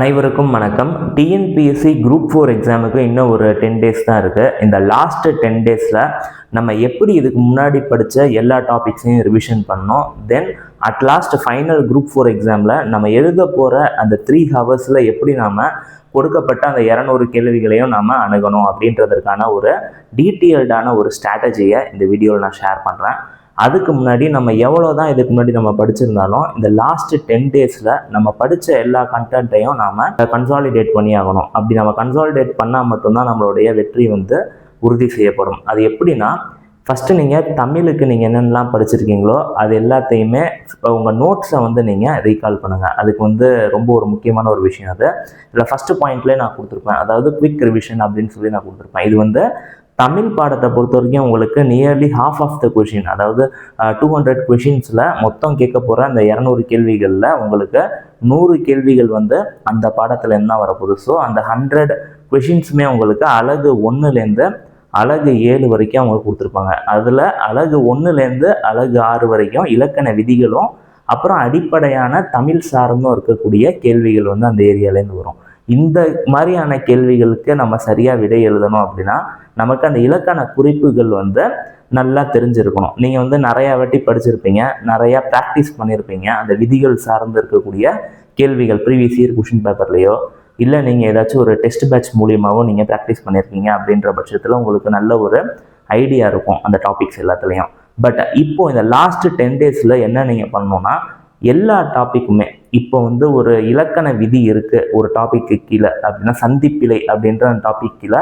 அனைவருக்கும் வணக்கம். TNPSC group four எக்ஸாமுக்கு இன்னும் ஒரு டென் டேஸ் தான் இருக்குது இந்த லாஸ்ட்டு டென் டேஸில் நம்ம எப்படி இதுக்கு முன்னாடி படித்த எல்லா டாபிக்ஸையும் ரிவிஷன் பண்ணோம். Then at last final group four எக்ஸாமில் நம்ம எழுத போகிற அந்த த்ரீ ஹவர்ஸில் எப்படி நாம் கொடுக்கப்பட்ட அந்த இரநூறு கேள்விகளையும் நாம் அணுகணும் அப்படின்றதற்கான ஒரு டீட்டெயில்டான ஒரு ஸ்ட்ராட்டஜியை இந்த வீடியோவில் நான் ஷேர் பண்ணுறேன் அதுக்கு முன்னாடி நம்ம எவ்வளோ தான் இதுக்கு முன்னாடி நம்ம படிச்சிருந்தாலும் இந்த லாஸ்ட் டென் டேஸில் நம்ம படித்த எல்லா கண்டென்ட்டையும் நாம் கன்சாலிடேட் பண்ணி ஆகணும். அப்படி நம்ம கன்சாலிடேட் பண்ணால் மட்டும்தான் நம்மளுடைய வெற்றி வந்து உறுதி செய்யப்படும். அது எப்படின்னா ஃபஸ்ட்டு நீங்கள் தமிழுக்கு நீங்கள் என்னென்னலாம் படிச்சிருக்கீங்களோ அது எல்லாத்தையுமே உங்கள் நோட்ஸை வந்து நீங்கள் ரீகால் பண்ணுங்கள் அதுக்கு வந்து ரொம்ப ஒரு முக்கியமான ஒரு விஷயம் அது. இதில் ஃபஸ்ட்டு பாயிண்ட்லேயே நான் கொடுத்துருப்பேன். அதாவது குவிக் ரிவிஷன் அப்படின்னு சொல்லி நான் கொடுத்துருப்பேன். இது வந்து தமிழ் பாடத்தை பொறுத்த வரைக்கும் உங்களுக்கு nearly half of the question அதாவது டூ ஹண்ட்ரட் கொஷின்ஸில் மொத்தம் கேட்க போகிற அந்த இரநூறு கேள்விகளில் உங்களுக்கு நூறு கேள்விகள் வந்து அந்த பாடத்தில் என்ன வரப்போகுது. ஸோ அந்த ஹண்ட்ரட் கொஷின்ஸுமே உங்களுக்கு அழகு ஒன்றுலேருந்து அழகு ஏழு வரைக்கும் அவங்க கொடுத்துருப்பாங்க. அதில் அழகு ஒன்றுலேருந்து அழகு ஆறு வரைக்கும் இலக்கண விதிகளும் அப்புறம் அடிப்படையான தமிழ் சார்ந்தும் இருக்கக்கூடிய கேள்விகள் வந்து அந்த ஏரியாலேருந்து வரும். இந்த மாதிரியான கேள்விகளுக்கு நம்ம சரியாக விடை எழுதணும் அப்படின்னா நமக்கு அந்த இலக்கண குறிப்புகள் வந்து நல்லா தெரிஞ்சிருக்கணும். நீங்கள் வந்து நிறையா வாட்டி படிச்சிருப்பீங்க நிறையா ப்ராக்டிஸ் பண்ணியிருப்பீங்க அந்த விதிகள் சார்ந்து இருக்கக்கூடிய கேள்விகள் ப்ரீவியஸ் இயர் கொஷின் பேப்பர்லேயோ இல்லை நீங்கள் ஏதாச்சும் ஒரு டெஸ்ட் பேட்ச் மூலியமாகவும் நீங்கள் ப்ராக்டிஸ் பண்ணியிருக்கீங்க அப்படின்ற பட்சத்தில் உங்களுக்கு நல்ல ஒரு ஐடியா இருக்கும் அந்த டாபிக்ஸ் எல்லாத்துலேயும். பட் இப்போ இந்த லாஸ்ட் டென் டேஸில் என்ன நீங்கள் பண்ணணும்னா எல்லா டாப்பிக்குமே இப்போ வந்து ஒரு இலக்கண விதி இருக்குது ஒரு டாப்பிக்கு கீழே அப்படின்னா சந்திப்பிழை அப்படின்ற அந்த டாபிக் கீழே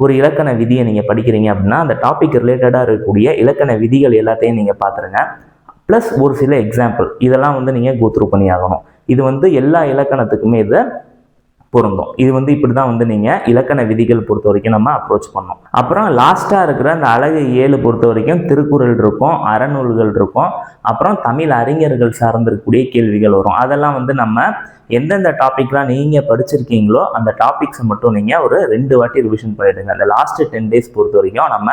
ஒரு இலக்கண விதியை நீங்கள் படிக்கிறீங்க அப்படின்னா அந்த டாபிக் ரிலேட்டடாக இருக்கக்கூடிய இலக்கண விதிகள் எல்லாத்தையும் நீங்கள் பார்த்துருங்க ப்ளஸ் ஒரு சில எக்ஸாம்பிள் இதெல்லாம் வந்து நீங்கள் கோத்ரூ பண்ணி ஆகணும் இது வந்து எல்லா இலக்கணத்துக்குமே இதை பொருந்தும். இது வந்து இப்படி தான் வந்து நீங்கள் இலக்கண விதிகள் பொறுத்த வரைக்கும் நம்ம அப்ரோச் பண்ணோம் அப்புறம் லாஸ்ட்டாக இருக்கிற அந்த அழகு ஏழு பொறுத்த வரைக்கும் திருக்குறள் இருக்கும் அறநூல்கள் இருக்கும். அப்புறம் தமிழ் அறிஞர்கள் சார்ந்திருக்கக்கூடிய கேள்விகள் வரும். அதெல்லாம் வந்து நம்ம எந்தெந்த டாப்பிக்லாம் நீங்கள் படிச்சிருக்கீங்களோ அந்த டாபிக்ஸை மட்டும் நீங்கள் ஒரு ரெண்டு வாட்டி ரிவிஷன் பண்ணிவிடுங்க அந்த லாஸ்ட்டு டென் டேஸ் பொறுத்த வரைக்கும் நம்ம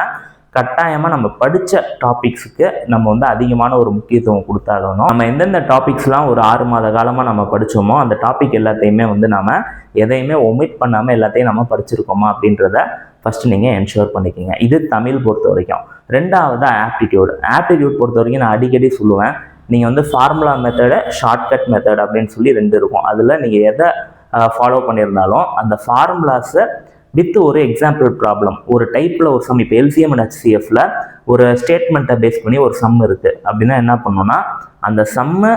கட்டாயமாக நம்ம படித்த டாபிக்ஸுக்கு நம்ம வந்து அதிகமான ஒரு முக்கியத்துவம் கொடுத்தாகணும். நம்ம எந்தெந்த டாபிக்ஸ்லாம் ஒரு ஆறு மாத காலமாக நம்ம படித்தோமோ அந்த டாபிக் எல்லாத்தையுமே வந்து நம்ம எதையுமே ஒமிட் பண்ணாமல் எல்லாத்தையும் நம்ம படிச்சிருக்கோமா அப்படின்றத ஃபஸ்ட்டு நீங்கள் என்ஷூர் பண்ணிக்கிங்க. இது தமிழ் பொறுத்த வரைக்கும். ரெண்டாவது ஆப்டிடியூட் ஆப்டிடியூட் பொறுத்த வரைக்கும் நான் அடிக்கடி சொல்லுவேன் நீங்கள் வந்து ஃபார்முலா மெத்தடு ஷார்ட்கட் மெத்தட் அப்படின்னு சொல்லி ரெண்டு இருக்கும். அதில் நீங்கள் எதை ஃபாலோ பண்ணியிருந்தாலும் அந்த ஃபார்முலாஸை வித் ஒரு எக்ஸாம்பிள் ப்ராப்ளம் ஒரு டைப்பில் ஒரு சம் இப்போ எல்சிஎம் அண்ட் ஹெச்சிஎஃப்ல ஒரு ஸ்டேட்மெண்ட்டை பேஸ் பண்ணி ஒரு சம் இருக்குது அப்படின்னா என்ன பண்ணோன்னா அந்த சம்மை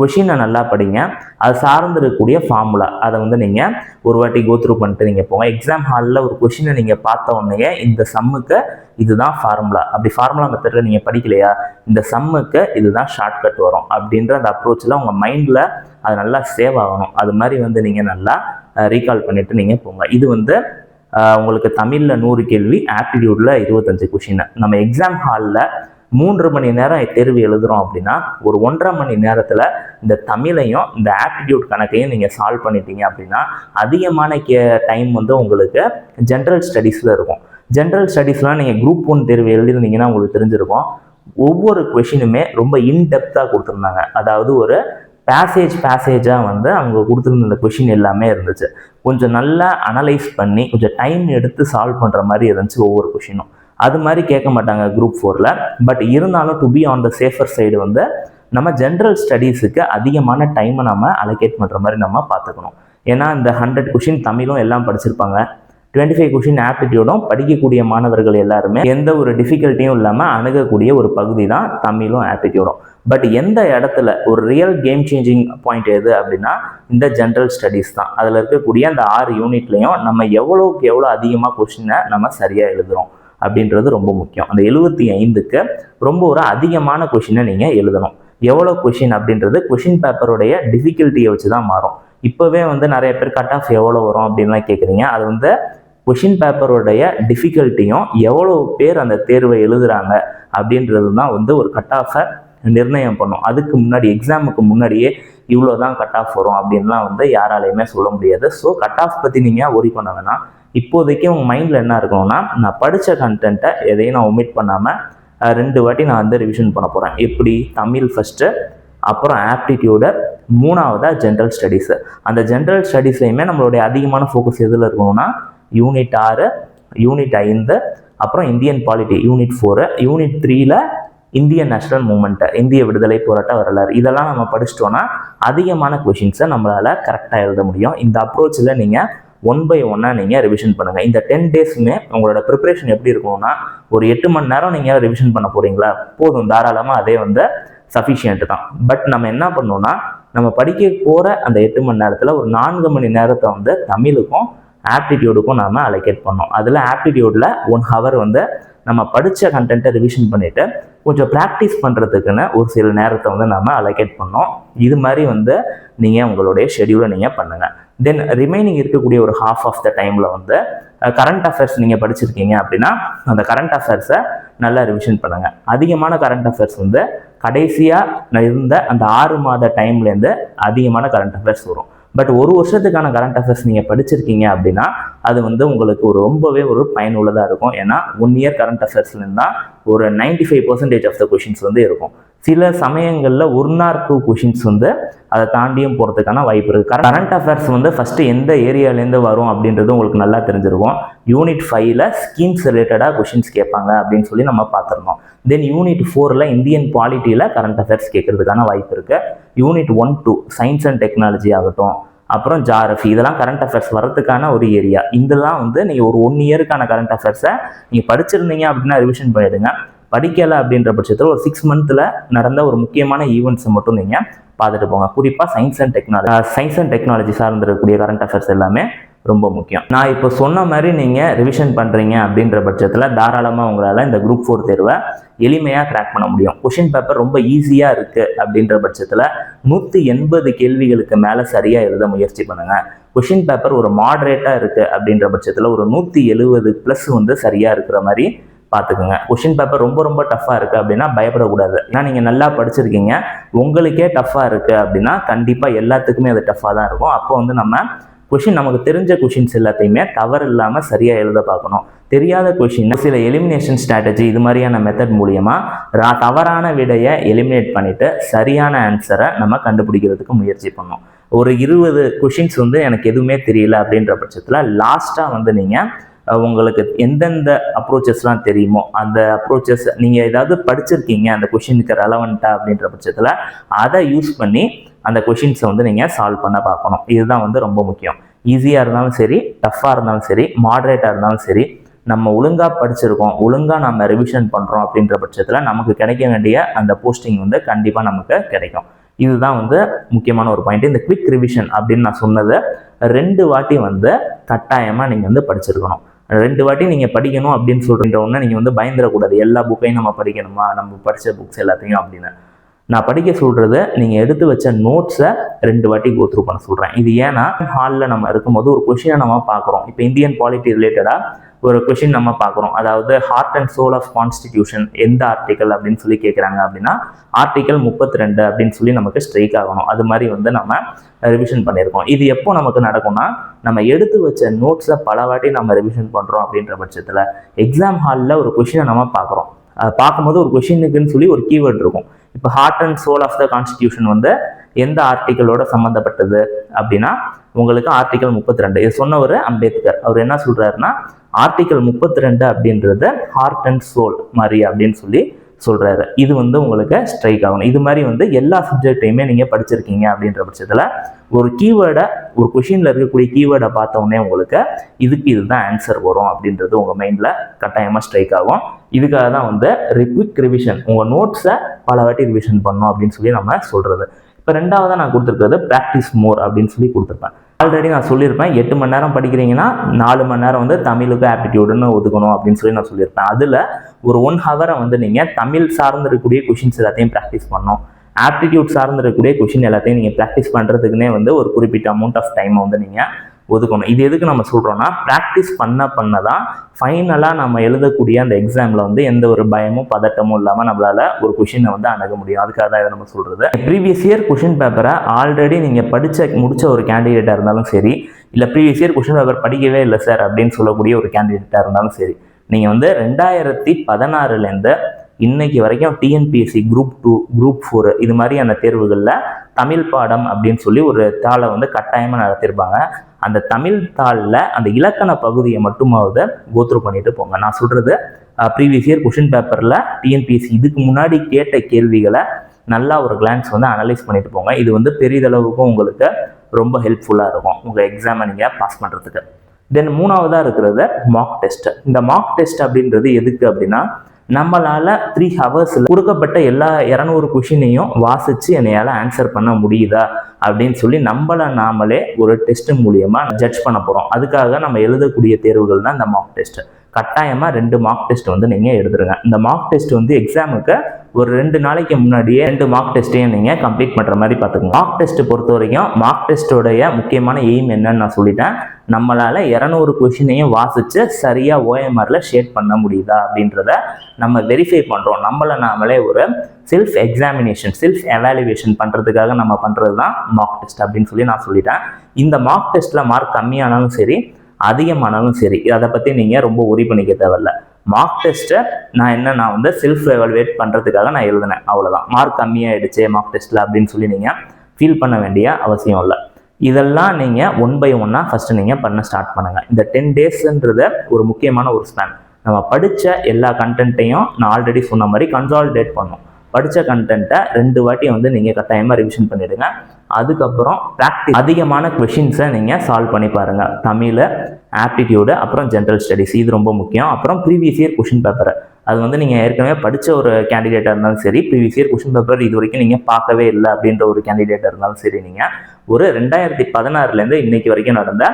கொஷினை நல்லா படிங்க. அது சார்ந்து இருக்கக்கூடிய ஃபார்முலா அதை வந்து நீங்கள் ஒரு வாட்டி கோத்ரூ பண்ணிட்டு நீங்கள் போங்க. எக்ஸாம் ஹாலில் ஒரு கொஷினை நீங்கள் பார்த்த உடனே இந்த சம்முக்கு இதுதான் ஃபார்முலா அப்படி ஃபார்முலா மெத்தடில் நீங்கள் படிக்கலையா? இந்த சம்முக்கு இதுதான் ஷார்ட்கட் வரும். அப்படின்ற அந்த அப்ரோச்சில் உங்கள் மைண்டில் அது நல்லா சேவ் ஆகணும். அது மாதிரி வந்து நீங்கள் நல்லா ரீகால் பண்ணிவிட்டு நீங்கள் போங்க. இது வந்து உங்களுக்கு தமிழில் நூறு கேள்வி ஆப்டிடியூடில் இருபத்தஞ்சு கொஷின் நம்ம எக்ஸாம் ஹாலில் மூன்று மணி நேரம் தேர்வு எழுதுகிறோம் அப்படின்னா ஒரு ஒன்றரை மணி நேரத்தில் இந்த தமிழையும் இந்த ஆப்டிடியூட் கணக்கையும் நீங்கள் சால்வ் பண்ணிட்டீங்க அப்படின்னா அதிகமான கே டைம் வந்து உங்களுக்கு ஜென்ரல் ஸ்டடீஸில் இருக்கும். ஜென்ரல் ஸ்டடீஸ்லாம் நீங்கள் குரூப் ஒன் தேர்வு எழுதிருந்தீங்கன்னா உங்களுக்கு தெரிஞ்சிருக்கும். ஒவ்வொரு கொஷினுமே ரொம்ப இன்டெப்த்தாக கொடுத்துருந்தாங்க. அதாவது ஒரு பேசேஜ் பேசேஜாக வந்து அவங்க கொடுத்துருந்த கொஷின் எல்லாமே இருந்துச்சு. கொஞ்சம் நல்லா அனலைஸ் பண்ணி கொஞ்சம் டைம் எடுத்து சால்வ் பண்ணுற மாதிரி இருந்துச்சு ஒவ்வொரு கொஷினும் அது மாதிரி கேட்க மாட்டாங்க குரூப் ஃபோரில் பட் இருந்தாலும் to be on the safer side வந்து நம்ம ஜென்ரல் ஸ்டடீஸுக்கு அதிகமான டைமை நம்ம அலோகேட் பண்ணுற மாதிரி நம்ம பார்த்துக்கணும். ஏன்னா இந்த ஹண்ட்ரட் கொஷின் தமிழும் எல்லாம் படிச்சிருப்பாங்க. டுவெண்ட்டி ஃபைவ் கொஷின் ஆப்டிடியூடும் படிக்கக்கூடிய மாணவர்கள் எல்லாருமே எந்த ஒரு டிஃபிகல்ட்டியும் இல்லாமல் அணுகக்கூடிய ஒரு பகுதி தான் தமிழும் ஆப்டிடியூடும் பட் எந்த இடத்துல ஒரு ரியல் கேம் சேஞ்சிங் பாயிண்ட் எது அப்படின்னா இந்த ஜென்ரல் ஸ்டடீஸ் தான். அதில் இருக்கக்கூடிய அந்த ஆறு யூனிட்லையும் நம்ம எவ்வளோக்கு எவ்வளோ அதிகமாக கொஷினை நம்ம சரியாக எழுதுகிறோம் அப்படின்றது ரொம்ப முக்கியம். அந்த எழுபத்தி ஐந்துக்கு ரொம்ப ஒரு அதிகமான கொஷினை நீங்கள் எழுதணும். எவ்வளோ கொஷின் அப்படின்றது கொஷின் பேப்பருடைய டிஃபிகல்ட்டியை வச்சு தான் மாறும். இப்போவே வந்து நிறைய பேர் கட் ஆஃப் எவ்வளோ வரும் அப்படின்லாம் கேட்குறீங்க அது வந்து கொஷின் பேப்பருடைய டிஃபிகல்ட்டியும் எவ்வளோ பேர் அந்த தேர்வை எழுதுகிறாங்க அப்படின்றது தான் வந்து ஒரு கட் ஆஃபை நிர்ணயம் பண்ணும். அதுக்கு முன்னாடி எக்ஸாமுக்கு முன்னாடியே இவ்வளோ தான் கட் ஆஃப் வரும் அப்படின்லாம் வந்து யாராலையுமே சொல்ல முடியாது. ஸோ கட் ஆஃப் பற்றி நீங்கள் ஒரி பண்ண வேணாம்? இப்போதைக்கு உங்கள் மைண்டில் என்ன இருக்கணும்னா நான் படித்த கண்டென்ட்டை எதையும் நான் ஒமிட் பண்ணாமல் ரெண்டு வாட்டி நான் வந்து ரிவிஷன் பண்ண போகிறேன் எப்படி? தமிழ் ஃபஸ்ட்டு அப்புறம் ஆப்டிடியூடு மூணாவதாக ஜென்ரல் ஸ்டடீஸு அந்த ஜென்ரல் ஸ்டடீஸ்லையுமே நம்மளுடைய அதிகமான ஃபோக்கஸ் எதில் இருக்கணும்னா யூனிட் ஆறு யூனிட் ஐந்து அப்புறம் Indian polity unit four unit த்ரீல இந்தியன் நேஷனல் மூமெண்ட்டு இந்திய விடுதலை போராட்ட வரலாறு. இதெல்லாம் நம்ம படிச்சிட்டோன்னா அதிகமான கொஷின்ஸை நம்மளால் கரெக்டாக எழுத முடியும். இந்த அப்ரோச்சில் நீங்கள் ஒன் பை ஒன்னாக நீங்கள் ரிவிஷன் பண்ணுங்கள் இந்த டென் டேஸுமே உங்களோட ப்ரிப்பரேஷன் எப்படி இருக்கும்னா ஒரு எட்டு மணி நேரம் நீங்கள் ரிவிஷன் பண்ண போகிறீங்களா போதும். தாராளமாக அதே வந்து சஃபிஷியன்ட் தான். பட் நம்ம என்ன பண்ணோம்னா நம்ம படிக்க போகிற அந்த எட்டு மணி நேரத்தில் ஒரு நான்கு மணி நேரத்தை வந்து தமிழுக்கும் ஆப்டிடியூடுக்கும் நாம் அலோகேட் பண்ணோம். அதில் ஆப்டிடியூடில் ஒன் ஹவர் வந்து நம்ம படித்த கண்டென்ட்டை ரிவிஷன் பண்ணிவிட்டு கொஞ்சம் ப்ராக்டிஸ் பண்ணுறதுக்குன்னு ஒரு சில நேரத்தை வந்து நம்ம அலோகேட் பண்ணோம். இது மாதிரி வந்து நீங்கள் உங்களுடைய ஷெடியூலை நீங்கள் பண்ணுங்கள் தென் ரிமைனிங் இருக்கக்கூடிய ஒரு ஹாஃப் ஆஃப் த டைமில் வந்து கரண்ட் அஃபேர்ஸ் நீங்கள் படிச்சிருக்கீங்க அப்படின்னா அந்த கரண்ட் அஃபேர்ஸை நல்லா ரிவிஷன் பண்ணுங்கள் அதிகமான கரண்ட் அஃபேர்ஸ் வந்து கடைசியாக இருந்த அந்த ஆறு மாத டைம்லேருந்து அதிகமான கரண்ட் அஃபேர்ஸ் வரும். பட் ஒரு வருஷத்துக்கான கரண்ட் அஃபேர்ஸ் நீங்கள் படிச்சிருக்கீங்க அப்படின்னா அது வந்து உங்களுக்கு ஒரு ரொம்பவே ஒரு பயனுள்ளதாக இருக்கும். ஏன்னா ஒன் இயர் கரண்ட் அஃபேர்ஸ்லேருந்து தான் ஒரு ninety five percentage of the questions வந்து இருக்கும். சில சமயங்களில் ஒன் நார் டூ கொஷின்ஸ் வந்து அதை தாண்டியும் போகிறதுக்கான வாய்ப்பு இருக்குது கரண்ட் அஃபேர்ஸ் வந்து ஃபஸ்ட்டு எந்த ஏரியாலேருந்து வரும் அப்படின்றது உங்களுக்கு நல்லா தெரிஞ்சிருக்கும். யூனிட் ஃபைவ்ல ஸ்கீம்ஸ் ரிலேட்டடாக கொஷின்ஸ் கேட்பாங்க அப்படின்னு சொல்லி நம்ம பார்த்துருந்தோம். தென் யூனிட் ஃபோரில் இந்தியன் பாலிட்டியில் கரண்ட் அஃபேர்ஸ் கேட்கறதுக்கான வாய்ப்பு இருக்குது unit one two science and technology ஆகட்டும். அப்புறம் ஜாரஃபி இதெல்லாம் கரண்ட் அஃபேர்ஸ் வரதுக்கான ஒரு ஏரியா இதெல்லாம் வந்து நீங்கள் ஒரு ஒன் இயருக்கான கரண்ட் அஃபேர்ஸை நீங்கள் படிச்சிருந்தீங்க அப்படின்னா ரிவிஷன் பண்ணிடுங்க. படிக்கலை அப்படின்ற பட்சத்தில் ஒரு சிக்ஸ் மந்த்தில் நடந்த ஒரு முக்கியமான ஈவெண்ட்ஸை மட்டும் நீங்கள் பார்த்துட்டு போங்க. குறிப்பாக science and technology science and technology சார்ந்திருக்கக்கூடிய கரண்ட் அஃபேர்ஸ் எல்லாமே ரொம்ப முக்கியம். நான் இப்போ சொன்ன மாதிரி நீங்கள் ரிவிஷன் பண்ணுறீங்க அப்படின்ற பட்சத்தில் தாராளமாக உங்களால் இந்த குரூப் ஃபோர் தேர்வை எளிமையாக கிராக் பண்ண முடியும். கொஷின் பேப்பர் ரொம்ப ஈஸியாக இருக்குது அப்படின்ற பட்சத்தில் நூற்றி எண்பது கேள்விகளுக்கு மேலே சரியாக எழுத முயற்சி பண்ணுங்கள் கொஷின் பேப்பர் ஒரு மாடரேட்டாக இருக்குது அப்படின்ற பட்சத்தில் ஒரு நூற்றி எழுபது ப்ளஸ் வந்து சரியாக இருக்கிற மாதிரி பார்த்துக்குங்க. கொஷின் பேப்பர் ரொம்ப ரொம்ப டஃப்பாக இருக்குது அப்படின்னா பயப்படக்கூடாது. ஏன்னா நீங்கள் நல்லா படிச்சிருக்கீங்க. உங்களுக்கே டஃப்பாக இருக்குது அப்படின்னா கண்டிப்பாக எல்லாத்துக்குமே அது டஃப்பாக தான் இருக்கும். அப்போ வந்து நம்ம கொஷின் நமக்கு தெரிஞ்ச கொஷின்ஸ் எல்லாத்தையுமே தவறு இல்லாமல் சரியாக எழுத பார்க்கணும். தெரியாத கொஷின் சில எலிமினேஷன் ஸ்ட்ராட்டஜி இது மாதிரியான மெத்தட் மூலியமாக தவறான விடையை எலிமினேட் பண்ணிவிட்டு சரியான ஆன்சரை நம்ம கண்டுபிடிக்கிறதுக்கு முயற்சி பண்ணணும். ஒரு இருபது கொஷின்ஸ் வந்து எனக்கு எதுவுமே தெரியல அப்படின்ற பட்சத்தில் லாஸ்ட்டாக வந்து நீங்கள் உங்களுக்கு எந்தெந்த அப்ரோச்சஸ்லாம் தெரியுமோ அந்த அப்ரோச்சஸ் நீங்கள் ஏதாவது படிச்சிருக்கீங்க அந்த கொஷினுக்கு ரெலவெண்ட்டாக அப்படின்ற பட்சத்தில் அதை யூஸ் பண்ணி அந்த கொஷின்ஸை வந்து நீங்கள் சால்வ் பண்ண பார்க்கணும். இதுதான் வந்து ரொம்ப முக்கியம். ஈஸியாக இருந்தாலும் சரி டஃப்பாக இருந்தாலும் சரி மாடரேட்டாக இருந்தாலும் சரி நம்ம ஒழுங்காக படிச்சிருக்கோம் ஒழுங்காக நம்ம ரிவிஷன் பண்ணுறோம் அப்படின்ற பட்சத்தில் நமக்கு கிடைக்க வேண்டிய அந்த போஸ்டிங் வந்து கண்டிப்பாக நமக்கு கிடைக்கும். இதுதான் வந்து முக்கியமான ஒரு பாயிண்ட் இந்த குவிக் ரிவிஷன் அப்படின்னு நான் சொன்னதை ரெண்டு வாட்டி வந்து கட்டாயமாக நீங்கள் வந்து படிச்சிருக்கணும். ரெண்டு வாட்டி நீங்கள் படிக்கணும் அப்படின்னு சொல்கிற உடனே நீங்கள் வந்து பயந்துடக்கூடாது. எல்லா புக்கையும் நம்ம படிக்கணுமா? நம்ம படித்த புக்ஸ் எல்லாத்தையும் அப்படின்னு. நான் படிக்க சொல்கிறத நீங்கள் எடுத்து வச்ச நோட்ஸை ரெண்டு வாட்டி கோத்ரூ பண்ண சொல்கிறேன் இது ஏன்னா ஹாலில் நம்ம இருக்கும்போது ஒரு கொஷினை நம்ம பார்க்குறோம். இப்போ இந்தியன் பாலிட்டி ரிலேட்டடாக ஒரு கொஷின் நம்ம பார்க்குறோம். அதாவது heart and soul of constitution எந்த ஆர்டிக்கல் அப்படின்னு சொல்லி கேட்குறாங்க அப்படின்னா ஆர்டிக்கல் முப்பத்தி ரெண்டு அப்படின்னு சொல்லி நமக்கு ஸ்ட்ரைக் ஆகணும். அது மாதிரி வந்து நம்ம ரிவிஷன் பண்ணியிருக்கோம். இது எப்போ நமக்கு நடக்கும்னா நம்ம எடுத்து வச்ச நோட்ஸில் பல வாட்டி நம்ம ரிவிஷன் பண்ணுறோம் அப்படின்ற பட்சத்தில் எக்ஸாம் ஹாலில் ஒரு கொஷினை நம்ம பார்க்குறோம். பார்க்கும்போது ஒரு கொஷினுக்குன்னு சொல்லி ஒரு கீவேர்ட் இருக்கும். இப்போ heart and soul of the constitution வந்து எந்த ஆர்டிக்கலோட சம்மந்தப்பட்டது அப்படின்னா உங்களுக்கு ஆர்டிகல் முப்பத்தி ரெண்டு இது சொன்னவர் அம்பேத்கர். அவர் என்ன சொல்றாருன்னா ஆர்டிகல் முப்பத்தி ரெண்டு அப்படின்றது ஹார்ட் அண்ட் சோல் மாதிரி அப்படின்னு சொல்லி சொல்றாரு. இது வந்து உங்களுக்கு ஸ்ட்ரைக் ஆகணும். இது மாதிரி வந்து எல்லா சப்ஜெக்டையுமே நீங்க படிச்சிருக்கீங்க அப்படின்ற பட்சத்துல ஒரு கீவேர்டை ஒரு கொஷின்ல இருக்கக்கூடிய கீவேர்டை பார்த்த உடனே உங்களுக்கு இதுக்கு இதுதான் ஆன்சர் வரும் அப்படின்றது உங்க மைண்ட்ல கட்டாயமா ஸ்ட்ரைக் ஆகும். இதுக்காக தான் வந்து ரிக்விக் ரிவிஷன் உங்க நோட்ஸை பல வாட்டி ரிவிஷன் பண்ணணும் அப்படின்னு சொல்லி நம்ம சொல்றது. இப்போ ரெண்டாவதாக நான் கொடுத்துருக்கிறது ப்ராக்டிஸ் மோர் அப்படின்னு சொல்லி கொடுத்துருப்பேன். ஆல்ரெடி நான் சொல்லியிருப்பேன். எட்டு மணி நேரம் படிக்கிறீங்கன்னா நாலு மணி நேரம் வந்து தமிழுக்கு ஆப்டிடியூடுன்னு ஒதுக்கணும் அப்படின்னு சொல்லி நான் சொல்லியிருப்பேன். அதில் ஒரு ஒன் ஹவரை வந்து நீங்கள் தமிழ் சார்ந்து இருக்கக்கூடிய கொஷின்ஸ் எல்லாத்தையும் ப்ராக்டிஸ் பண்ணணும். ஆப்டிடியூட் சார்ந்து இருக்கக்கூடிய கொஷின் எல்லாத்தையும் நீங்கள் ப்ராக்டிஸ் பண்ணுறதுக்குனே வந்து ஒரு குறிப்பிட்ட அமௌண்ட் ஆஃப் டைமை வந்து நீங்கள் ஒதுக்கணும். இது எதுக்கு நம்ம சொல்கிறோன்னா ப்ராக்டிஸ் பண்ண பண்ண தான் ஃபைனலாக நம்ம எழுதக்கூடிய அந்த எக்ஸாமில் வந்து எந்த ஒரு பயமும் பதட்டமும் இல்லாமல் நம்மளால் ஒரு கொஷினை வந்து அணுக முடியும். அதுக்காக தான் இதை நம்ம சொல்கிறது ப்ரீவியஸ் இயர் கொஷின் பேப்பரை ஆல்ரெடி நீங்கள் படித்த முடித்த ஒரு கேண்டிடேட்டாக இருந்தாலும் சரி இல்லை ப்ரீவியஸ் இயர் கொஷின் பேப்பர் படிக்கவே இல்லை சார் அப்படின்னு சொல்லக்கூடிய ஒரு கேண்டிடேட்டாக இருந்தாலும் சரி நீங்கள் வந்து ரெண்டாயிரத்தி பதினாறுலேருந்து இன்னைக்கு வரைக்கும் TNPSC group two group four இது மாதிரியான தேர்வுகளில் தமிழ் பாடம் அப்படின்னு சொல்லி ஒரு தாளை வந்து கட்டாயமாக நடத்தியிருப்பாங்க அந்த தமிழ் தாளில் அந்த இலக்கண பகுதியை மட்டுமாவது கோத்ரூ பண்ணிட்டு போங்க. நான் சொல்கிறது ப்ரீவியஸ் இயர் கொஷின் பேப்பரில் டிஎன்பிஎஸ்சி இதுக்கு முன்னாடி கேட்ட கேள்விகளை நல்லா ஒரு கிளான்ஸ் வந்து அனலைஸ் பண்ணிட்டு போங்க. இது வந்து பெரிதளவுக்கும் உங்களுக்கு ரொம்ப ஹெல்ப்ஃபுல்லாக இருக்கும் உங்கள் எக்ஸாமை நீங்கள் பாஸ் பண்ணுறதுக்கு தென் மூணாவதாக இருக்கிறது மாக் டெஸ்ட் இந்த மாக் டெஸ்ட் அப்படின்றது எதுக்கு அப்படின்னா நம்மளால த்ரீ ஹவர்ஸில் கொடுக்கப்பட்ட எல்லா இரநூறு கொஷினையும் வாசித்து என்னையால் ஆன்சர் பண்ண முடியுதா? அப்படின்னு சொல்லி நம்மளை நாமளே ஒரு டெஸ்ட் மூலியமாக ஜட்ஜ் பண்ண போகிறோம் அதுக்காக நம்ம எழுதக்கூடிய தேர்வுகள் தான் இந்த மாக் டெஸ்ட்டு கட்டாயமாக ரெண்டு மார்க் டெஸ்ட் வந்து நீங்கள் எழுதுருங்க. இந்த மார்க் டெஸ்ட் வந்து எக்ஸாமுக்கு ஒரு ரெண்டு நாளைக்கு முன்னாடியே ரெண்டு மார்க் டெஸ்ட்டையும் நீங்கள் கம்ப்ளீட் பண்ணுற மாதிரி பார்த்துக்கோங்க. மார்க் டெஸ்ட் பொறுத்த வரைக்கும் மார்க் டெஸ்ட்டோடைய முக்கியமான எய்ம் என்னன்னு நான் சொல்லிட்டேன். நம்மளால் இரநூறு கொஷினையும் வாசித்து சரியாக ஓஎம்ஆரில் ஷேட் பண்ண முடியுதா அப்படின்றத நம்ம வெரிஃபை பண்ணுறோம் நம்மளை நாமளே ஒரு செல்ஃப் எக்ஸாமினேஷன் செல்ஃப் எவாலுவேஷன் பண்ணுறதுக்காக நம்ம பண்ணுறது தான் மார்க் டெஸ்ட் அப்படின்னு சொல்லி நான் சொல்லிட்டேன். இந்த மார்க் டெஸ்ட்டில் மார்க் கம்மியானாலும் சரி அதிகமானாலும் சரி அதை பற்றி நீங்கள் ரொம்ப உரி பண்ணிக்க தேவையில்ல. மார்க் டெஸ்ட்டை நான் என்ன நான் வந்து செல்ஃப் எவல்வேட் பண்ணுறதுக்காக நான் எழுதினேன். அவ்வளோதான் மார்க் கம்மியாகிடுச்சு மார்க் டெஸ்ட்டில் அப்படின்னு சொல்லி நீங்கள் ஃபீல் பண்ண வேண்டிய அவசியம் இல்லை. இதெல்லாம் நீங்கள் ஒன் பை ஒன்னாக ஃபஸ்ட்டு நீங்கள் பண்ண ஸ்டார்ட் பண்ணுங்கள் இந்த டென் டேஸ்ன்றத ஒரு முக்கியமான ஒரு ஸ்பேன் நம்ம படித்த எல்லா கண்டென்ட்டையும் நான் ஆல்ரெடி சொன்ன மாதிரி கன்சால்டேட் பண்ணோம். படித்த கண்டென்ட்டை ரெண்டு வாட்டி வந்து நீங்கள் கட்டாயமாக ரிவிஷன் பண்ணிவிடுங்க அதுக்கப்புறம் ப்ராக்டிஸ் அதிகமான கொஷின்ஸை நீங்கள் சால்வ் பண்ணி பாருங்கள் தமிழ் ஆப்டிடியூடு அப்புறம் ஜென்ரல் ஸ்டடீஸ் இது ரொம்ப முக்கியம். அப்புறம் ப்ரீவியஸ் இயர் கொஷின் பேப்பர் அது வந்து நீங்கள் ஏற்கனவே படித்த ஒரு கேண்டிடேட்டாக இருந்தாலும் சரி ப்ரீவியஸ் இயர் கொஷின் பேப்பர் இது வரைக்கும் நீங்கள் பார்க்கவே இல்லை அப்படின்ற ஒரு கேண்டிடேட்டாக இருந்தாலும் சரி நீங்கள் ஒரு ரெண்டாயிரத்தி பதினாறுலேருந்து இன்னைக்கு வரைக்கும் நடந்த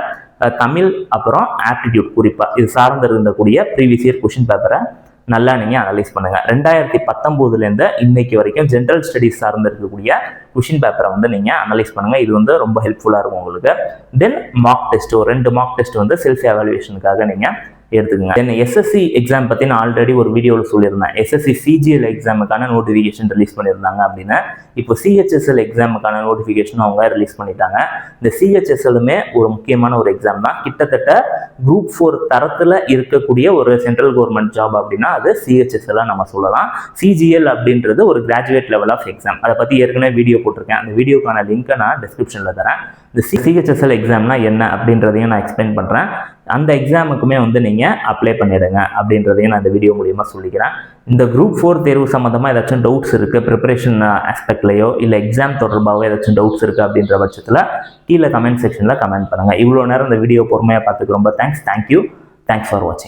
தமிழ் அப்புறம் ஆப்டிடியூட் குறிப்பாக இது சார்ந்து இருந்தக்கூடிய ப்ரீவியஸ் இயர் கொஷின் பேப்பரை நல்லா நீங்கள் அனலைஸ் பண்ணுங்கள் ரெண்டாயிரத்தி பத்தொம்போதுலேருந்து இன்னைக்கு வரைக்கும் ஜென்ரல் ஸ்டடீஸ் சார்ந்து இருக்கக்கூடிய கொஷின் பேப்பரை வந்து நீங்கள் அனலைஸ் பண்ணுங்கள் இது வந்து ரொம்ப ஹெல்ப்ஃபுல்லாக இருக்கும் உங்களுக்கு. தென் மார்க் டெஸ்ட் ஒரு ரெண்டு மார்க் டெஸ்ட் வந்து செல்ஃப் எவாலுவேஷனுக்காக நீங்கள் எடுத்துக்கோங்க. தென் எஸ்எஸ்சி எக்ஸாம் பற்றி நான் ஆல்ரெடி ஒரு வீடியோவில் சொல்லியிருந்தேன். எஸ்எஸ்சி சிஜிஎல் எக்ஸாமுக்கான நோட்டிஃபிகேஷன் ரிலீஸ் பண்ணியிருந்தாங்க அப்படின்னு. இப்போ சிஹெச்எஸ்எல் எக்ஸாமுக்கான நோட்டிஃபிகேஷன் அவங்க ரிலீஸ் பண்ணிட்டாங்க. இந்த சிஹெச்எஸ்எலுமே ஒரு முக்கியமான ஒரு எக்ஸாம் தான். கிட்டத்தட்ட குரூப் ஃபோர் தரத்தில் இருக்கக்கூடிய ஒரு சென்ட்ரல் கவர்மெண்ட் ஜாப் அப்படின்னா அது சிஹெச்எஸ்எல் நம்ம சொல்லலாம். சிஜிஎல் அப்படின்றது ஒரு கிராஜுவேட் லெவல் ஆஃப் எக்ஸாம் அதை பற்றி ஏற்கனவே வீடியோ போட்டிருக்கேன். அந்த வீடியோக்கான லிங்க்கை நான் டிஸ்கிரிப்ஷனில் தரேன். இந்த சிஹெச்எஸ்எல் எக்ஸாம்னா என்ன அப்படின்றதையும் நான் எக்ஸ்பிளைன் பண்ணுறேன் அந்த எக்ஸாமுக்குமே வந்து நீங்கள் அப்ளை பண்ணிடுங்க அப்படின்றதையும் நான் இந்த வீடியோ மூலியமாக சொல்லிக்கிறேன். இந்த குரூப் ஃபோர் தேர்வு சம்மந்தமாக ஏதாச்சும் டவுட்ஸ் இருக்குது ப்ரிப்பரேஷன் ஆஸ்பெக்ட்லையோ இல்லை எக்ஸாம் தொடர்பாகவோ ஏதாச்சும் டவுட்ஸ் இருக்குது அப்படின்ற பட்சத்தில் கீழே கமெண்ட் செக்ஷனில் கமெண்ட் பண்ணுங்கள் இவ்வளோ நேரம் இந்த வீடியோ பொறுமையாக பார்த்துக்கு ரொம்ப தேங்க்ஸ் தேங்க்யூ தேங்க்ஸ் ஃபார் வாட்சிங்